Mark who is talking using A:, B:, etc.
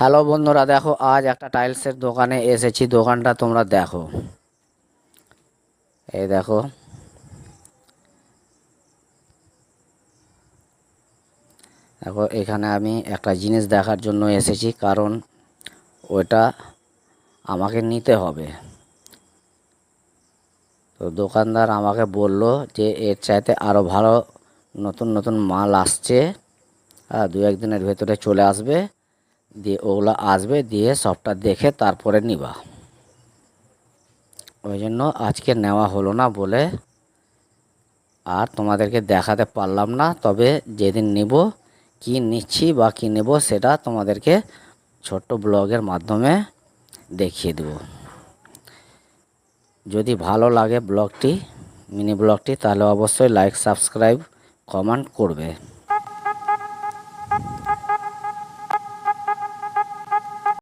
A: Hello বন্ধুরা, দেখো, আজ একটা টাইলসের দোকানে এসেছি। দোকানটা তোমরা দেখো। এই দেখো। দেখো, এখানে আমি একটা জিনিস দেখার জন্য এসেছি, কারণ ওটা আমাকে নিতে হবে। তো দোকানদার আমাকে বলল যে, এর চাইতে আরও ভালো নতুন নতুন মাল আসছে। হ্যাঁ দু একদিনের ভেতরে চলে আসবে। দিয়ে ওগুলো আসবে দিয়ে সবটা দেখে তারপরে নিবা। ওই জন্য আজকে নেওয়া হলো না বলে আর তোমাদেরকে দেখাতে পারলাম না, তবে যেদিন নিব, কি নিচ্ছি বা কী নেব সেটা তোমাদেরকে ছোট্ট ব্লগের মাধ্যমে দেখিয়ে দেব। যদি ভালো লাগে ব্লগটি, মিনি ব্লগটি, তাহলে অবশ্যই লাইক, সাবস্ক্রাইব, কমেন্ট করবে।